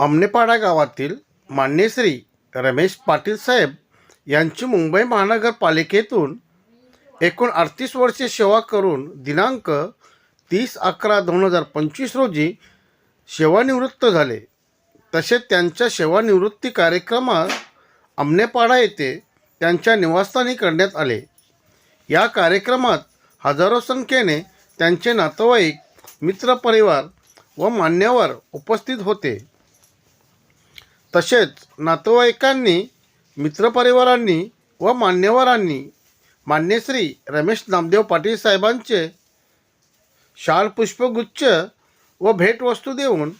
आमनेपाडा गावातील मान्यश्री रमेश पाटील साहेब यांची मुंबई महानगरपालिकेतून एकूण अडतीस वर्षे सेवा करून दिनांक तीस अकरा दोन हजार पंचवीस रोजी सेवानिवृत्त झाले. तसेच त्यांच्या सेवानिवृत्ती कार्यक्रमात आमनेपाडा येथे त्यांच्या निवासस्थानी करण्यात आले. या कार्यक्रमात हजारो संख्येने त्यांचे नातेवाईक मित्रपरिवार व मान्यवर उपस्थित होते. तसेच नातेवाईकांनी मित्रपरिवारांनी व मान्यवरांनी मान्यश्री रमेश नामदेव पाटील साहेबांचे शाल पुष्पगुच्छ व भेटवस्तू देऊन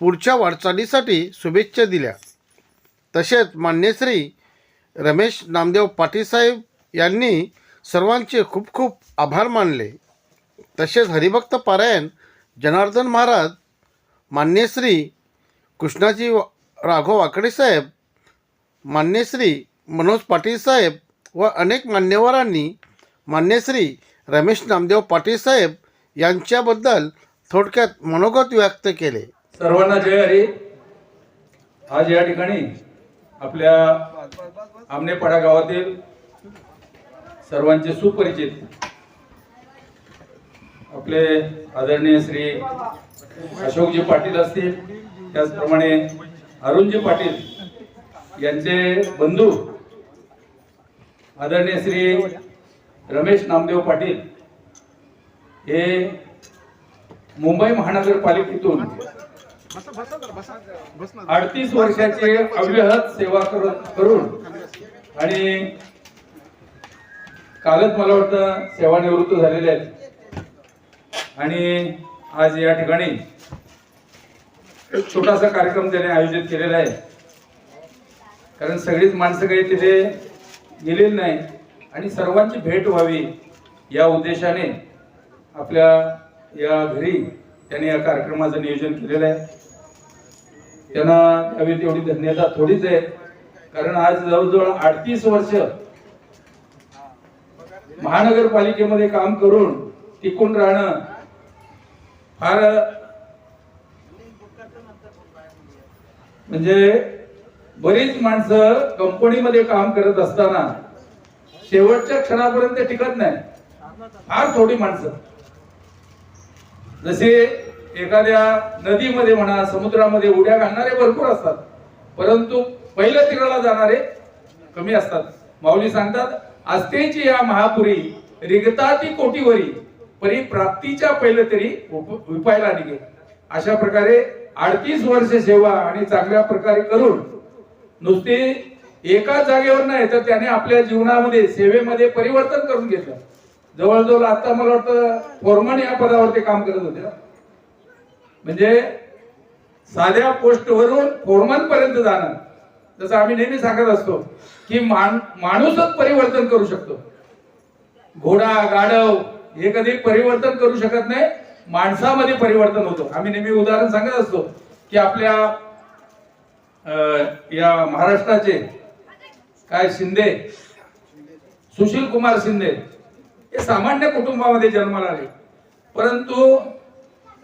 पुढच्या वाटचालीसाठी शुभेच्छा दिल्या. तसेच मान्यश्री रमेश नामदेव पाटील साहेब यांनी सर्वांचे खूप खूप आभार मानले. तसेच हरिभक्त पारायण जनार्दन महाराज मान्यश्री कृष्णाजी राघव वाकडे साहेब मान्यश्री मनोज पाटील साहेब व अनेक मान्यवरांनी मान्यश्री रमेश नामदेव पाटील साहेब यांच्याबद्दल थोडक्यात मनोगत व्यक्त केले. सर्वांना जय हरी. आज या ठिकाणी आपल्या आमनेपाडा गावातील सर्वांचे सुपरिचित आपले आदरणीय श्री अशोकजी पाटील असतील त्याचप्रमाणे अरुणजी पाटील यांचे बंधू आदरणीय श्री रमेश नामदेव पाटील हे मुंबई महानगरपालिकेतून अडतीस वर्षाचे अव्याहत सेवा करून आणि कालच मला वाटतं सेवानिवृत्त झालेले आहेत. आणि आज या ठिकाणी एक छोटासा कार्यक्रम त्याने आयोजित केलेला आहे. कारण सगळीच माणसं काही तिथे गेलेली नाही. आणि सर्वांची भेट व्हावी या उद्देशाने आपल्या या घरी त्यांनी या कार्यक्रमाचं नियोजन केलेलं आहे. त्यांना त्यावेळी तेवढी धन्यता थोडीच आहे. कारण आज जवळजवळ अडतीस वर्ष महानगरपालिकेमध्ये काम करून टिकून राहणं फार म्हणजे बरीच माणसं कंपनीमध्ये काम करत असताना शेवटच्या क्षणापर्यंत टिकत नाही. फार थोडी माणसं. जसे एखाद्या नदीमध्ये म्हणा समुद्रामध्ये उड्या घालणारे भरपूर असतात. परंतु पहिल्या तीराला जाणारे कमी असतात. माऊली सांगतात आस्तेची या महापुरी रिगता ती कोटीवरी परी प्राप्तीच्या पहिलं तरी उप- विपायला निघे. अशा प्रकारे अडतीस वर्ष सेवा आणि चांगल्या प्रकारे करून नुसते एका जागेवर नाही तर त्याने आपल्या जीवनामध्ये सेवेमध्ये परिवर्तन करून घेतलं. जवळजवळ आता मला वाटतं फोरमन या पदावरती काम करत होत्या. म्हणजे साध्या पोस्टवरून फोरमन पर्यंत जाणं. जसं आम्ही नेहमी सांगत असतो की मान माणूसच परिवर्तन करू शकतो. घोडा गाढव हे कधी परिवर्तन करू शकत नाही माणसामध्ये परिवर्तन होतं. आम्ही नेहमी उदाहरण सांगत असतो की आपल्या या महाराष्ट्राचे काय शिंदे? सुशील कुमार शिंदे. हे सामान्य कुटुंबामध्ये जन्माला आले. परंतु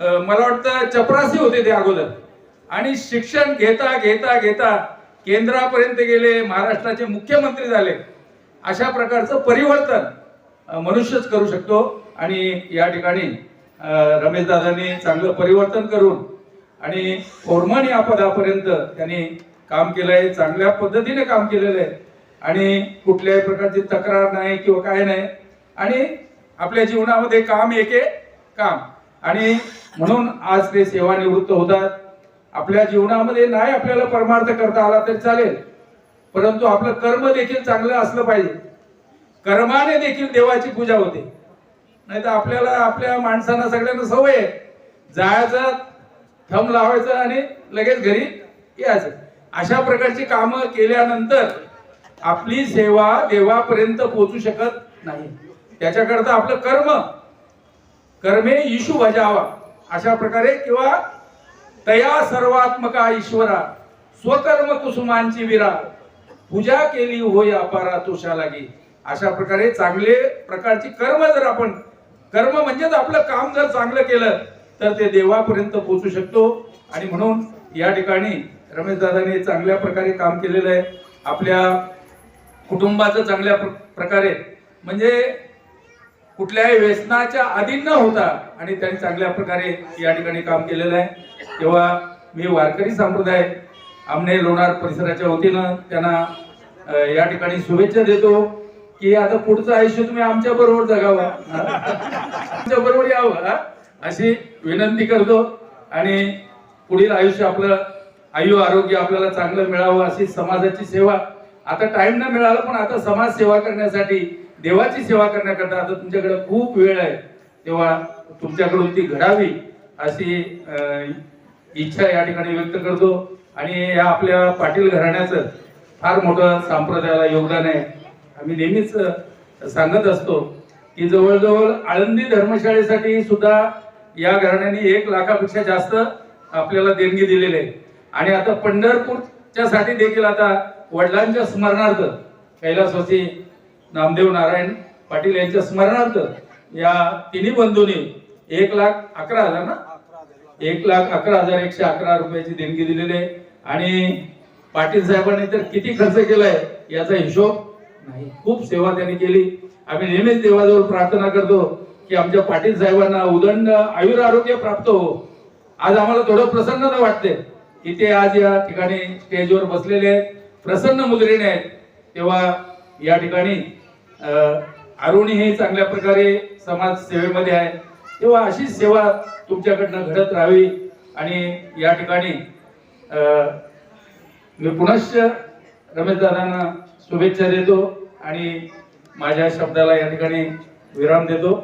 मला वाटतं चपरासी होते ते अगोदर. आणि शिक्षण घेता घेता घेता केंद्रापर्यंत गेले महाराष्ट्राचे मुख्यमंत्री झाले. अशा प्रकारचं परिवर्तन मनुष्यच करू शकतो. आणि या ठिकाणी रमेश दादांनी चांगलं परिवर्तन करून आणि फोरमानी आपदापर्यंत त्यांनी काम केलंय चांगल्या पद्धतीने काम केलेलं आहे आणि कुठल्याही प्रकारची तक्रार नाही किंवा काय नाही. आणि आपल्या जीवनामध्ये काम एके काम. आणि म्हणून आज ते सेवानिवृत्त होतात. आपल्या जीवनामध्ये नाही आपल्याला परमार्थ करता आला तरी चालेल. परंतु आपलं कर्म देखील चांगलं असलं पाहिजे. कर्माने देखील देवाची पूजा होते. नाही तर आपल्याला आपल्या माणसांना सगळ्यांना सवय आहे. जायचं थंब लावायचं आणि लगेच घरी यायचं. अशा प्रकारची कामं केल्यानंतर आपली सेवा देवापर्यंत पोचू शकत नाही. त्याच्याकरता आपलं कर्म कर्मे इशू भजावा अशा प्रकारे किंवा तया सर्वात्मका ईश्वरा स्वकर्म कुसुमांची विरा पूजा केली होय अपारा तुषा लागी अशा प्रकारे चांगले प्रकारची कर्म जर आपण कर्म म्हणजेच आपलं काम जर चांगलं केलं तर ते देवापर्यंत पोहोचू शकतो. आणि म्हणून या ठिकाणी रमेशदादांनी चांगल्या प्रकारे काम केलेलं आहे. आपल्या कुटुंबाचं चांगल्या प्र- प्रकारे म्हणजे कुठल्याही व्यसनाच्या अधीन न होता आणि त्यांनी चांगल्या प्रकारे या ठिकाणी काम केलेलं आहे. तेव्हा मी वारकरी संप्रदाय आमने लोणार परिसराच्या वतीनं त्यांना या ठिकाणी शुभेच्छा देतो. की आता पुढचं आयुष्य तुम्ही आमच्या बरोबर जगावं. आमच्या बरोबर यावं अशी विनंती करतो आणि पुढील आयुष्य आपलं आयु आरोग्य आपल्याला चांगलं मिळावं अशी समाजाची सेवा. आता टाइम न मिळाला पण आता समाज सेवा करण्यासाठी देवाची सेवा करण्याकरता आता तुमच्याकडे खूप वेळ आहे. तेव्हा तुमच्याकडून ती घडावी अशी इच्छा या ठिकाणी व्यक्त करतो. आणि या आपल्या पाटील घराण्याचं फार मोठं संप्रदायाला योगदान आहे. आम्ही नेहमीच सांगत असतो की जवळजवळ आळंदी धर्मशाळेसाठी सुद्धा या घराण्याने एक लाखापेक्षा जास्त आपल्याला देणगी दिलेली आहे. आणि आता पंढरपूरच्या साठी देखील आता वडिलांच्या स्मरणार्थ कैलासवासी नामदेव नारायण पाटील यांच्या स्मरणार्थ या तिन्ही बंधूंनी एक लाख अकरा हजार ना? एक लाख अकरा हजार एकशे अकरा रुपयाची देणगी दिलेली आहे. आणि पाटील साहेबांनी तर किती खर्च केलाय याचा हिशोब नाही. खूप सेवा त्यांनी केली. आम्ही नेहमीच देवाजवळ प्रार्थना करतो की आमच्या पाटील साहेबांना उदंड आयुर आरोग्य प्राप्त हो. आज आम्हाला थोडं प्रसन्नता वाटते की ते आज या ठिकाणी स्टेजवर बसलेले आहेत. प्रसन्न मुद्रेने आहेत. तेव्हा या ठिकाणी अरुणी हे चांगल्या प्रकारे समाज सेवेमध्ये आहे. तेव्हा अशी सेवा तुमच्याकडनं घडत राहावी आणि या ठिकाणी मी पुनश्च रमेशदादांना शुभेच्छा देतो. आणि माझ्या शब्दाला या ठिकाणी विराम देतो.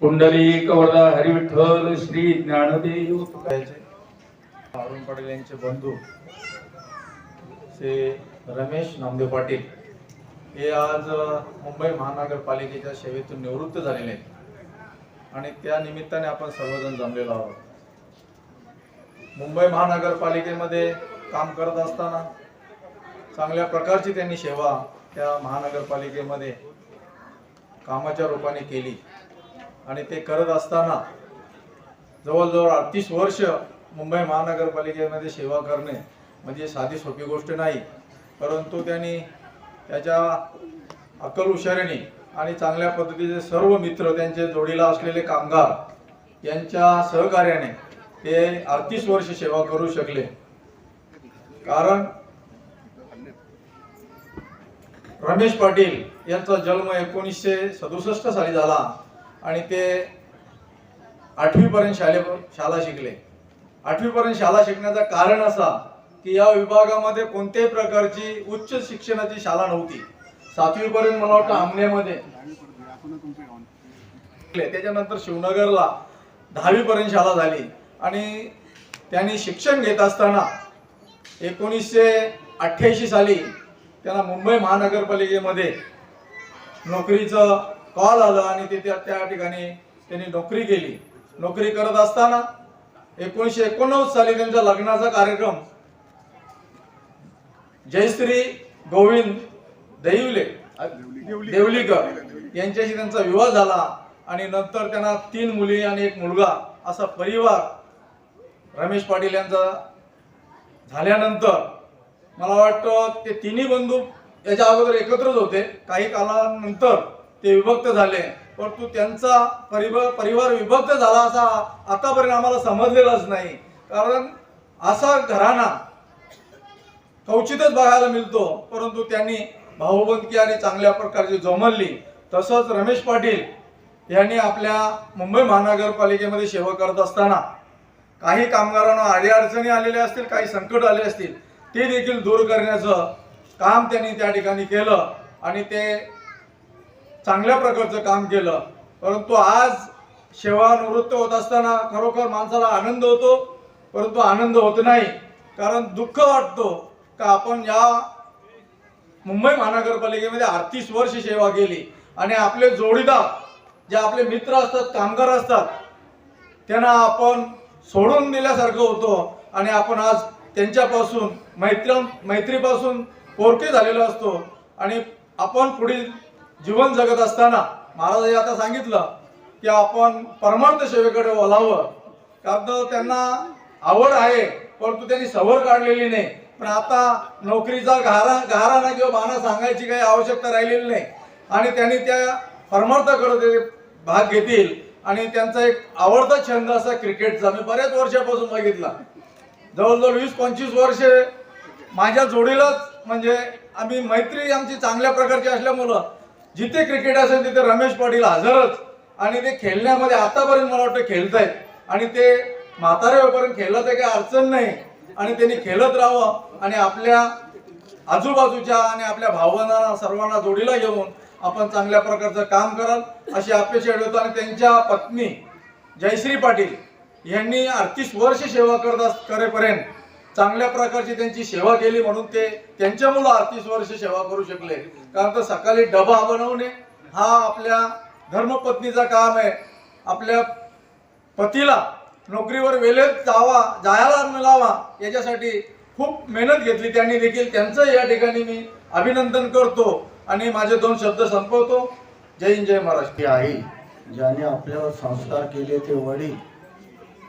कुंडली कवरदा हरिविठ्ठल श्री ज्ञानदेव करायचे अरुण पाटील यांचे बंधू श्री रमेश नामदेव पाटील हे आज मुंबई महानगरपालिकेच्या सेवेतून निवृत्त झालेले आहेत. आणि त्या निमित्ताने आपण सर्वजण जमलेलो आहोत. मुंबई महानगरपालिकेमध्ये काम करत असताना चांगल्या प्रकारची त्यांनी सेवा त्या महानगरपालिकेमध्ये कामाच्या रूपाने केली. आणि ते करत असताना जवळजवळ अडतीस वर्ष मुंबई महानगरपालिकेमध्ये सेवा करणे म्हणजे साधी सोपी गोष्ट नाही. परंतु त्यांनी त्याच्या अकल हुशारीने आणि चांगल्या पद्धतीचे सर्व मित्र त्यांचे जोडीला असलेले कामगार यांच्या सहकार्याने ते अडतीस वर्ष सेवा करू शकले. कारण रमेश पाटील यांचा जन्म एकोणीसशे सदुसष्ट साली झाला आणि ते आठवीपर्यंत शाले शाळा शिकले आठवीपर्यंत शाळा शिकण्याचं कारण असा की या विभागामध्ये कोणत्याही प्रकारची उच्च शिक्षणाची शाळा नव्हती सातवीपर्यंत मला वाटतं आमनेमध्ये शिकले. त्याच्यानंतर शिवनगरला दहावीपर्यंत शाळा झाली आणि त्यांनी शिक्षण घेत असताना एकोणीसशे अठ्ठ्याऐंशी साली त्यांना मुंबई महानगरपालिकेमध्ये नोकरीचं कॉल आलं आणि ते त्या त्या ठिकाणी त्यांनी नोकरी केली. नोकरी करत असताना एकोणीसशे एकोणनव्वद साली त्यांच्या लग्नाचा कार्यक्रम जयश्री गोविंद देवले देवलीकर यांच्याशी त्यांचा विवाह झाला आणि नंतर त्यांना तीन मुली आणि एक मुलगा असा परिवार रमेश पाटील यांचा झाल्यानंतर मला वाटतं ते तिन्ही बंधू याच्या अगोदर एकत्रच होते. काही कालानंतर ते विभक्त झाले. परंतु त्यांचा परिवार परिवार विभक्त झाला असा आतापर्यंत आम्हाला समजलेलाच नाही. कारण असा घराणा क्वचितच बघायला मिळतो. परंतु त्यांनी भाऊबंदकी आणि चांगल्या प्रकारची जमलली तसंच रमेश पाटील यांनी आपल्या मुंबई महानगरपालिकेमध्ये सेवा करत असताना काही कामगारांना अडीअडचणी आलेल्या असतील काही संकट आले असतील ते देखील दूर करण्याचं काम त्यांनी त्या ठिकाणी केलं आणि ते चांगल्या प्रकारचं काम केलं. परंतु आज सेवानिवृत्त होत असताना खरोखर माणसाला आनंद होतो परंतु आनंद होत नाही. कारण दुःख वाटतो का आपण या मुंबई महानगरपालिकेमध्ये अडतीस वर्ष सेवा केली आणि आपले जोडीदार जे आपले मित्र असतात कामगार असतात त्यांना आपण सोडून दिल्यासारखं होतो आणि आपण आज त्यांच्यापासून मैत्र मैत्रीपासून पोरके झालेलो असतो. आणि आपण पुढील जीवन जगत असताना महाराजांनी आता सांगितलं की आपण परमार्थ सेवेकडे ओलावं कारण त्यांना आवड आहे परंतु त्यांनी सवड काढलेली नाही. पण आता नोकरीचा घारा घाराना किंवा बाणा सांगायची काही आवश्यकता राहिलेली नाही. आणि त्यांनी त्या परमार्थाकडे ते भाग घेतील. आणि त्यांचा एक आवडता छंद असा क्रिकेटचा. मी बऱ्याच वर्षापासून बघितला. जवळजवळ वीस पंचवीस वर्षे माझ्या जोडीलाच म्हणजे आम्ही मैत्री आमची चांगल्या प्रकारची असल्यामुळं जिथे क्रिकेट असेल तिथे रमेश पाटील हजरच. आणि ते खेळण्यामध्ये आतापर्यंत मला वाटतं खेळतायत. आणि ते म्हातारे होईपर्यंत खेळलं तर काही अडचण नाही. आणि त्यांनी खेळत राहावं. आणि आपल्या आजूबाजूच्या आणि आपल्या भावनांना सर्वांना जोडीला घेऊन आपण चांगल्या प्रकारचं काम कराल अशी अपेक्षा ठेवतो. आणि त्यांच्या पत्नी जयश्री पाटील यांनी अडतीस वर्ष सेवा करत करेपर्यंत चांगल्या प्रकारची त्यांची सेवा केली म्हणून ते त्यांच्या मुलं अडतीस वर्ष सेवा करू शकले. कारण तर सकाळी डबा बनवणे हा आपल्या धर्मपत्नीचा काम आहे. आपल्या पतीला नोकरीवर वेळेत जावा जायला मिळावा याच्यासाठी खूप मेहनत घेतली त्यांनी देखील. त्यांचं या ठिकाणी मी अभिनंदन करतो आणि माझे दोन शब्द संपवतो. जय हिंद जय महाराष्ट्र. आई ज्याने आपल्यावर संस्कार केले ते वडील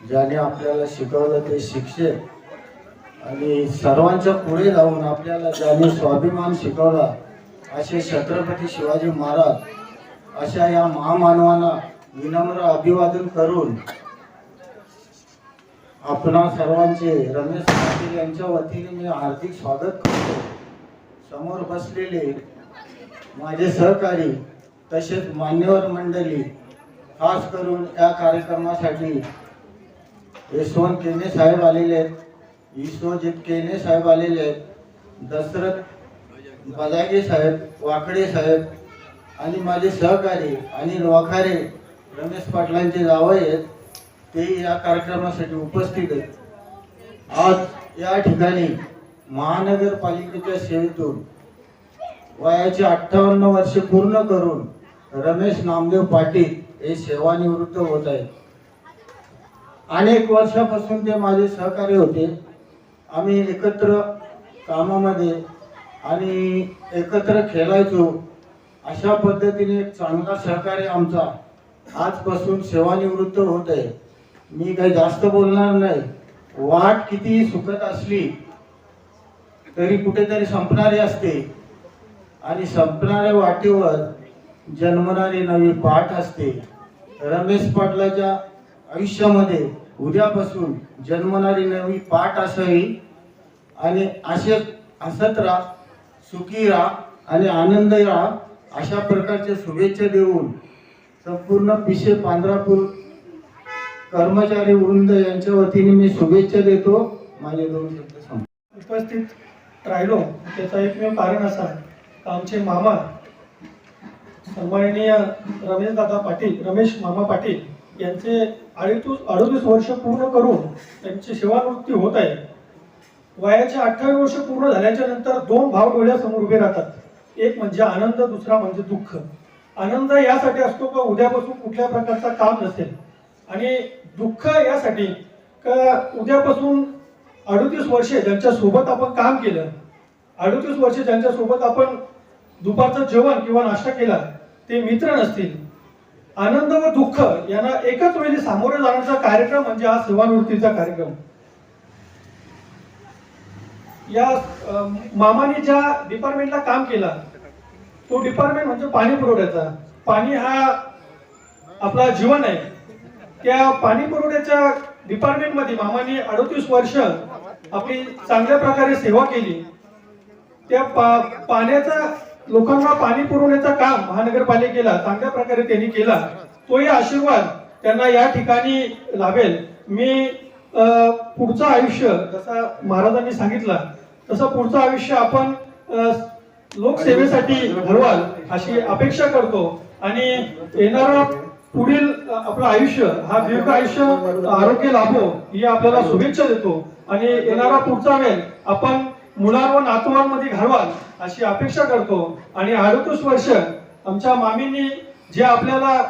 ज्याने आपल्याला शिकवलं ते शिक्षक आणि सर्वांच्या पुढे जाऊन आपल्याला ज्याने स्वाभिमान शिकवला असे छत्रपती शिवाजी महाराज अशा या महामानवांना विनम्र अभिवादन करून आपणा सर्वांचे रमेश पाटील यांच्या वतीने मी हार्दिक स्वागत करतो. समोर बसलेले माझे सहकारी तसेच मान्यवर मंडळी खास करून या कार्यक्रमासाठी यशवंत केने साहेब आलेले आहेत. विश्वजित केने साहेब आलेले आहेत. दशरथ बदागे साहेब वाकडे साहेब आणि माझे सहकारी अनिल वाखारे रमेश पाटलांचे जावई आहेत. ते या कार्यक्रमासाठी उपस्थित आहेत. आज या ठिकाणी महानगरपालिकेच्या सेवेतून वयाचे अठ्ठावन्न वर्षे पूर्ण करून रमेश नामदेव पाटील हे सेवानिवृत्त होत आहेत. अनेक वर्षापासून ते माझे सहकार्य होते. आम्ही एकत्र कामामध्ये आणि एकत्र खेळायचो. अशा पद्धतीने एक चांगला सहकार्य आमचा आजपासून सेवानिवृत्त होत आहे. मी काही जास्त बोलणार नाही. वाट कितीही सुखत असली तरी कुठेतरी संपणारी असते. आणि संपणाऱ्या वाटेवर जन्मणारी नवी पाठ असते. रमेश पाटलाच्या आयुष्यामध्ये उद्यापासून जन्मणारी नवी पाठ असावी आणि असे हसत राहा सुखी राहा आणि आनंदी राहा. अशा प्रकारच्या शुभेच्छा देऊन संपूर्ण पिशे पांढरापूर कर्मचारी वृंद यांच्या वतीने मी शुभेच्छा देतो. माझे दोन शब्द उपस्थित राहिलो. त्याचं एकमेव कारण असा आमचे मामा सन्माननीय रमेशदादा पाटील रमेश मामा पाटील यांचे अडीच अडोतीस वर्ष पूर्ण करून त्यांची सेवानिवृत्ती होत आहे. वयाचे अठ्ठावीस वर्ष पूर्ण झाल्याच्यानंतर दोन भाव डोळ्यासमोर उभे राहतात. एक म्हणजे आनंद दुसरा म्हणजे दुःख. आनंद यासाठी असतो का उद्यापासून कुठल्या प्रकारचा काम नसेल. आणि दुःख यासाठी का उद्यापासून अडोतीस वर्षे ज्यांच्या सोबत आपण काम केलं अडोतीस वर्षे ज्यांच्या सोबत आपण दुपारचं जेवण किंवा नाश्ता केला ते मित्र नसतील. आनंद व दुःख यांना एकच वेळी सामोरे जाण्याचा कार्यक्रम म्हणजे हा सेवानिवृत्तीचा कार्यक्रम. या मामाने ज्या डिपार्टमेंटला काम केला तो डिपार्टमेंट म्हणजे पाणी पुरवठ्याचा. पाणी हा आपला जीवन आहे. त्या पाणी पुरवठ्याच्या डिपार्टमेंटमध्ये मामाने अडतीस वर्ष आपली चांगल्या प्रकारे सेवा केली. त्या पा पाण्याचा लोकांना पाणी पुरवण्याचं काम महानगरपालिकेला चांगल्या प्रकारे त्यांनी केला. तोही आशीर्वाद त्यांना या ठिकाणी लाभेल. मी पुढचं आयुष्य जसा महाराजांनी सांगितलं तसं पुढचं आयुष्य आपण लोकसेवेसाठी घडवाल अशी अपेक्षा करतो. आणि येणारा पुढील आपलं आयुष्य हा दीर्घ आयुष्य आरोग्य लाभो ही आपल्याला शुभेच्छा देतो. आणि येणारा पुढचा वेळ आपण मुलां व नातवांमध्ये घालवाल अशी अपेक्षा करतो. आणि अडतीस वर्ष आमच्या मामींनी जे आपल्याला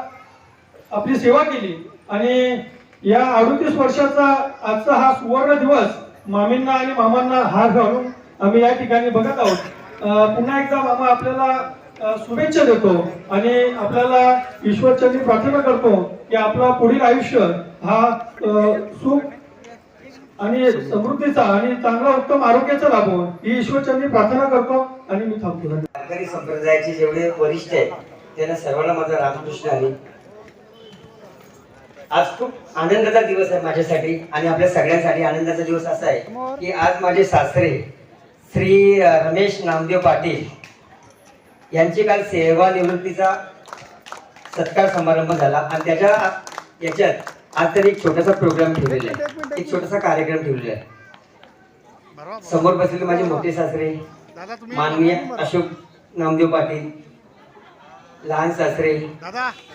आपली सेवा केली आणि या अडतीस वर्षाचा आजचा हा सुवर्ण दिवस मामींना आणि मामांना हार घालून आम्ही या ठिकाणी बघत आहोत. पुन्हा एकदा मामा आपल्याला शुभेच्छा देतो आणि आपल्याला ईश्वरचरणी प्रार्थना करतो की आपला पुढील आयुष्य हा सुख आणि समृद्धीचा आणि चांगला उत्तम आरोग्याचा लाभो ही ईश्वरचरणी प्रार्थना करतो आणि मी थांबतो. वारकरी संप्रदायाचे जेवढे वरिष्ठ आहेत त्यांना सर्वांना माझा रामकृष्ण आहे आज खूप आनंदाचा दिवस आहे माझ्यासाठी आणि आपल्या सगळ्यांसाठी आनंदाचा दिवस असा आहे की आज माझे सासरे श्री रमेश नामदेव पाटील यांची काल सेवानिवृत्तीचा सत्कार समारंभ झाला आणि त्याच्या याच्यात आज तरी एक छोटासा प्रोग्राम ठेवलेला आहे. एक छोटासा कार्यक्रम ठेवलेला आहे. समोर बसलेले माझे मोठे सासरे माननीय अशोक नामदेव पाटील लहान सासरे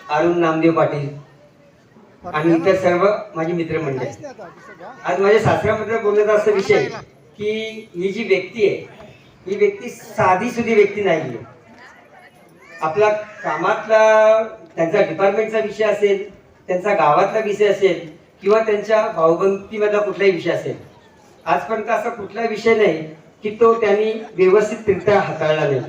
अरुण नामदेव पाटील आणि इतर सर्व माझी मित्रमंडळी. आज माझ्या सासऱ्याबद्दल बोलण्याचा असा विषय की ही जी व्यक्ती आहे ही व्यक्ती साधी सुधी व्यक्ती नाही आहे आपला कामातला त्यांचा डिपार्टमेंटचा विषय असेल त्यांचा गावातला विषय असेल किंवा त्यांच्या भाऊबंदीमधला कुठलाही विषय असेल. आजपर्यंत असा कुठलाही विषय नाही की तो त्यांनी व्यवस्थितरित्या हाताळला नाही.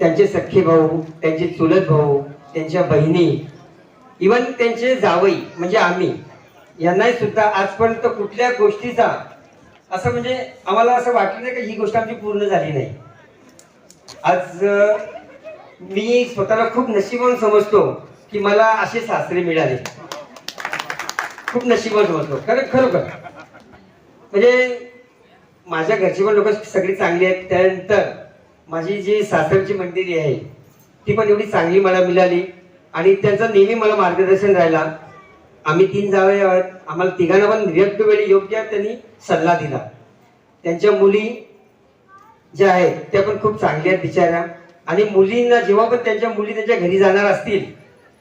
त्यांचे सख्खे भाऊ त्यांचे चुलत भाऊ त्यांच्या बहिणी इवन त्यांचे जावई म्हणजे आम्ही यांनाही सुद्धा आजपर्यंत कुठल्या गोष्टीचा असं म्हणजे आम्हाला असं वाटलं नाही की ही गोष्ट आमची पूर्ण झाली नाही. आज मी स्वतःला खूप नशिबान समजतो की मला असे सासरे मिळाले. खूप नशिबान समजतो कारण खरोखर. म्हणजे माझ्या घरची पण लोक सगळी चांगली आहेत. त्यानंतर माझी जी सासरची मंदिरी आहे ती पण एवढी चांगली मला मिळाली. आणि त्यांचं नेहमी मला मार्गदर्शन राहिला. आम्ही तीन जावे आहोत. आम्हाला तिघांना पण योग्य वेळी योग्य त्यांनी सल्ला दिला. त्यांच्या मुली ज्या आहेत त्या पण खूप चांगल्या आहेत बिचाऱ्या. आणि मुलींना जेव्हा पण त्यांच्या मुली त्यांच्या घरी जाणार असतील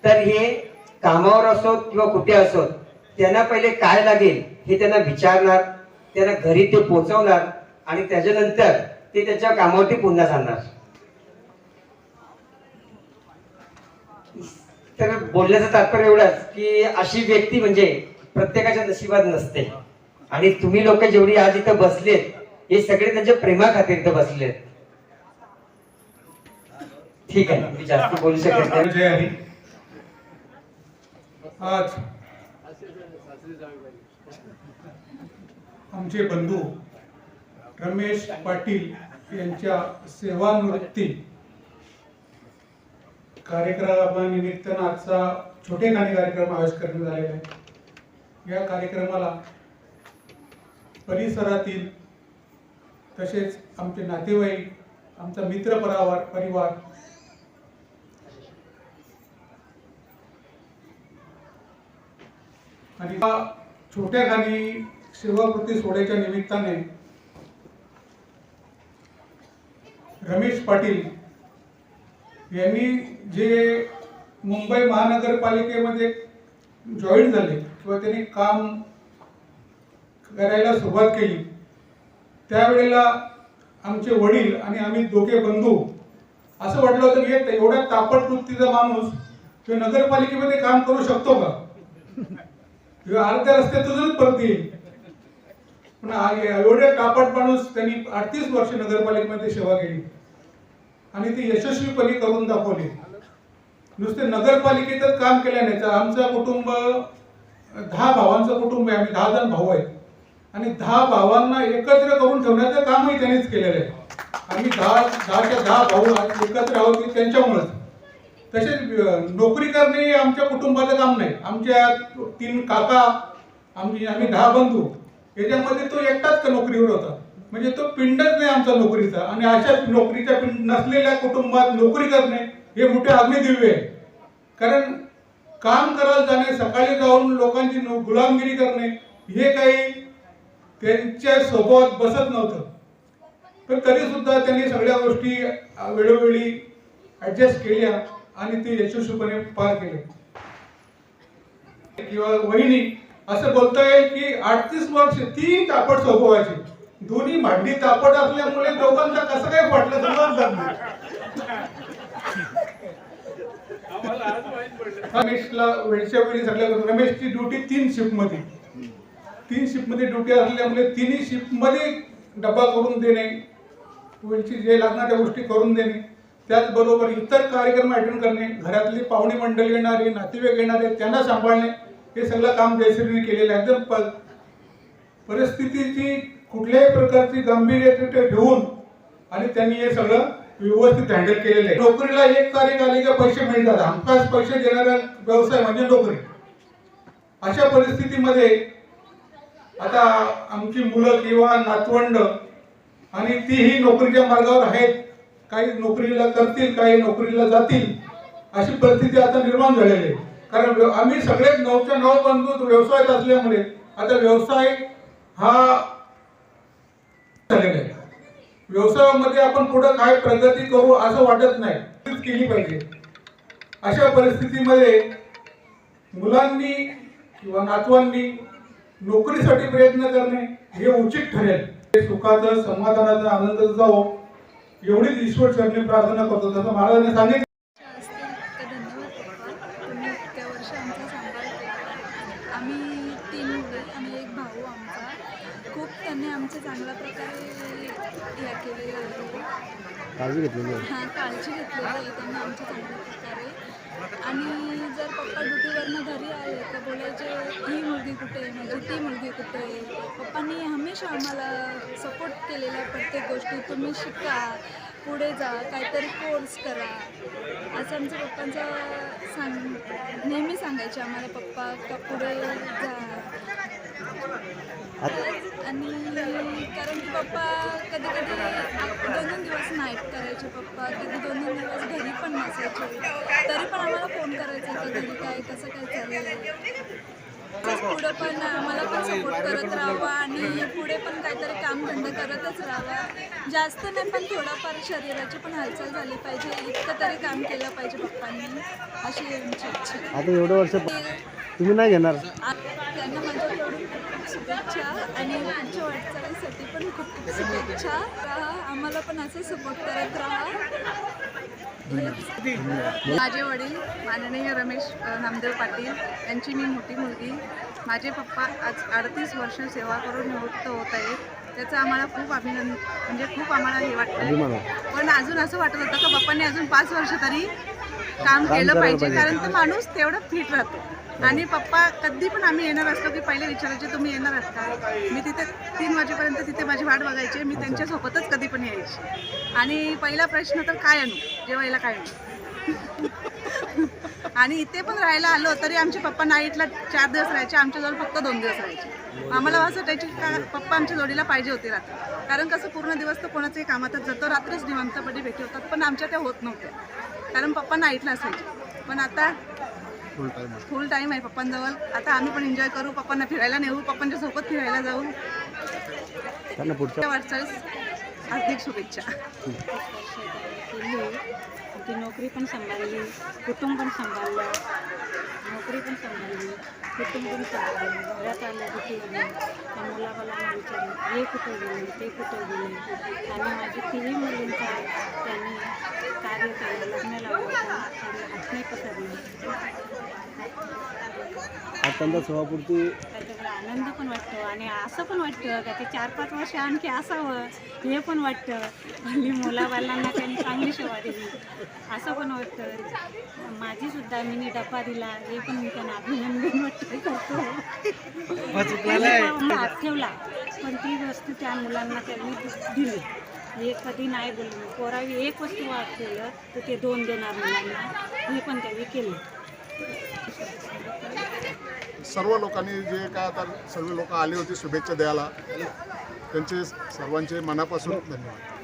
तर हे कामावर असोत किंवा कुठे असोत त्यांना पहिले काय लागेल हे त्यांना विचारणार त्यांना घरी ते पोचवणार आणि त्याच्यानंतर ते त्याच्या कामावरती पुन्हा जाणार. तर बोलण्याचं तात्पर्य एवढंच की अशी व्यक्ती म्हणजे प्रत्येकाच्या नशिबात नसते. आणि तुम्ही लोक जेवढी आज इथं बसलेत हे सगळे त्यांच्या प्रेमा खातीर इथं बसलेत. ठीक आहे मी जास्त बोलू शकत नाही. आज आमचे बंधू रमेश पाटील यांच्या सेवानिवृत्ती कार्यक्रमानिमित्तानं आजचा नाणे कार्यक्रम आयोजित करण्यात आलेला आहे. या कार्यक्रमाला परिसरातील तसेच आमचे नातेवाईक आमचा मित्र परिवार आणि छोट्या खाली सेवाकृती सोडायच्या निमित्ताने रमेश पाटील यांनी जे मुंबई महानगरपालिकेमध्ये जॉईन झाले किंवा त्यांनी काम करायला सुरुवात केली त्यावेळेला आमचे वडील आणि आम्ही दोघे बंधू असं वाटलं होतं की हे एवढ्या तापट वृत्तीचा माणूस तो नगरपालिकेमध्ये काम करू शकतो का? किंवा अर्ध्या रस्त्यातूनच परत पण एवढे कापड माणूस त्यांनी अडतीस वर्ष नगरपालिकेमध्ये सेवा केली. आणि ती यशस्वीपणे करून दाखवली. नुसते नगरपालिकेतच काम केल्याने तर आमचं कुटुंब दहा भावांचं कुटुंब आहे आम्ही दहा जण भाऊ आहेत. आणि दहा भावांना एकत्र करून ठेवण्याचं कामही त्यांनीच केलेलं आहे. आम्ही दहा दहाच्या दहा भाऊ एकत्र आहोत ते त्यांच्यामुळेच. तसेच नोकरी करणे हे आमच्या कुटुंबाचं काम नाही. आमच्या तीन काका आमची आम्ही दहा बंधू. याच्यामध्ये तो एकटाच नोकरीवर होता? म्हणजे तो पिंडच नाही आमचा नोकरीचा. आणि अशा नोकरीच्या पिंड नसलेल्या कुटुंबात नोकरी करणे हे मोठे अग्निदिव्य आहे. कारण काम करायला जाणे सकाळी जाऊन लोकांची गुलामगिरी करणे हे काही त्यांच्या स्वभावात बसत नव्हतं. पण तरीसुद्धा त्यांनी सगळ्या गोष्टी वेळोवेळी ॲडजस्ट केल्या. आणि ते यशस्वीपणे पार केले. किंवा वहिनी असं बोलता येईल की अडतीस वर्ष तीन तापट स्वभावाची दोन्ही भांडी तापट असल्यामुळे दोघांचा कसं काय पटलं समजत नाही रमेशला वेळच्या वेळी सगळ्या रमेशची ड्युटी तीन शिफ्टमध्ये. तीन शिफ्टमध्ये ड्युटी असल्यामुळे तिन्ही शिफ्टमध्ये करून देणे वेळची जे लागणार त्या गोष्टी करून देणे. त्याचबरोबर इतर कार्यक्रम अटेंड करणे घरातली पाहुणी मंडळी येणारे नातेवाईक येणारे त्यांना सांभाळणे हे सगळं काम जयश्रीने केलेलं आहे. एकदम प- परिस्थितीची कुठल्याही प्रकारची गांभीर्य घेऊन आणि त्यांनी हे सगळं व्यवस्थित हँडल केलेलं आहे. नोकरीला एक तारीख आली का पैसे मिळतात. हमखास पैसे देणारा व्यवसाय म्हणजे नोकरी. अशा परिस्थितीमध्ये आता आमची मुलं किंवा नातवंड आणि तीही नोकरीच्या मार्गावर आहेत. काही नोकरीला करतील काही नोकरीला जातील अशी परिस्थिती आता निर्माण झालेली आहे. कारण आम्ही सगळेच नऊच्या नऊ बंधू व्यवसायात असल्यामुळे आता व्यवसाय हा झालेला आहे. व्यवसायामध्ये आपण पुढे काय प्रगती करू असं वाटत नाही. तीच केली पाहिजे. अशा परिस्थितीमध्ये मुलांनी किंवा नातवांनी नोकरीसाठी प्रयत्न करणे हे उचित ठरेल. हे सुखाचं समाधानाचं आनंदाचं जावं एवढीच ईश्वर चरणी प्रार्थना करतो. जसं महाराजांनी सांगितलं. असतील इतके धन्यवाद पप्पा तुम्ही इतक्या वर्ष आमचा सांभाळ केला आम्ही तीन मुले आणि एक भाऊ आमचा खूप त्यांनी आमचं चांगल्या प्रकारे हे केलेलं आहे. हां काळजी घेतलेली आहे. त्यांनी आमच्या चांगल्या प्रकारे आणि जर पप्पा ड्युटीवरनं घरी आले तर बोलायचे ही मुलगी कुठे आहे? म्हणजे ती मुलगी कुठे आहे? पप्पांनी हमेशा आम्हाला सपोर्ट केलेला आहे प्रत्येक गोष्टी तुम्ही शिका पुढे जा काहीतरी कोर्स करा. असं आमच्या पप्पांचं सांग नेहमी सांगायचे आम्हाला पप्पा का पुढे जा? आणि कारण की पप्पा कधी कधी दोन दोन दिवस नाईट करायचे पप्पा कधी दोन दोन दिवस घरी पण नसायचे. तरी पण आम्हाला फोन करायचा होता घरी काय कसं काय चाललंय? पुढं पण आम्हाला पण सपोर्ट करत राहावा आणि पुढे पण काहीतरी कामधंदा करतच राहावा जास्त नाही पण थोडंफार शरीराची पण हालचाल झाली पाहिजे इतकं तरी काम केलं पाहिजे पप्पांनी अशी आमची इच्छा आहे. आता एवढं वर्ष तुम्ही नाही घेणार आ- त्यांना माझ्याकडून खूप खूप शुभेच्छा आणि पुढच्या वाटचालीसाठी पण खूप खूप शुभेच्छा राहा आम्हाला पण असं सपोर्ट करत राहा. माझे वडील माननीय रमेश नामदेव पाटील यांची मी मोठी मुलगी. माझे पप्पा आज अडतीस वर्ष सेवा करून निवृत्त होत आहेत. त्याचं आम्हाला खूप अभिनंदन म्हणजे खूप आम्हाला हे वाटतं पण अजून असं वाटत होतं का पप्पांनी अजून पाच वर्ष तरी काम केलं पाहिजे कारण तो माणूस तेवढा फिट राहतो. आणि पप्पा कधी पण आम्ही येणार असलो की पहिले विचारायचे तुम्ही येणार आहात का? मी तिथे तीन वाजेपर्यंत तिथे माझी वाट बघायचे मी त्यांच्यासोबतच कधी पण यायची. आणि पहिला प्रश्न तर काय आणू? जेवायला काय आणू? आणि इथे पण राहायला आलो तरी आमचे पप्पा नाईटला चार दिवस राहायचे आमच्याजवळ फक्त दोन दिवस राहायचे. आम्हाला असं वाटायचे का पप्पा आमच्या जोडीला पाहिजे होते रात्री. कारण कसं पूर्ण दिवस तर कोणाच्याही कामातच जातो रात्रच निवांतपणे भेटी होतात पण आमच्या त्या होत नव्हत्या. कारण पप्पा नाईटला असायचे. पण आता फुल टाईम आहे. पप्पांजवळ. आता आम्ही पण एन्जॉय करू पप्पांना फिरायला नेऊ पप्पांच्या सोबत फिरायला जाऊ. पुढच्या हार्दिक शुभेच्छा. ती नोकरी पण सांभाळली कुटुंब पण सांभाळलं. नोकरी पण सांभाळली कुटुंब पण सांभाळलं. घरात आलं तिथे गेले त्या मुलाबालांना विचारलं हे कुठं गेले? ते कुठं गेले? आणि माझी तिन्ही मुलींचा त्यांनी कार्य केलं लग्न लावलं सेवापुरती त्याच्यामुळे आनंद पण वाटतो आणि असं पण वाटतं का ते चार पाच वर्ष आणखी असावं हे पण वाटतं. हल्ली मुलाबालांना त्यांनी चांगली सेवा दिली. असं पण वाटतं. माझी सुद्धा मी डब्बा दिला. हे पण मी त्यांना अभिनंदन वाटतं करतो. ठेवला. पण ती वस्तू त्या मुलांना त्यांनी दिली. हे कधी नाही बोलली. पोरावी एक वस्तू वाट केलं तर ते दोन देणार मुलांना. हे पण त्यांनी केलं. सर्व लोकांनी जे काय आता सर्व लोक आले होते शुभेच्छा द्यायला. त्यांचे सर्वांचे मनापासून धन्यवाद.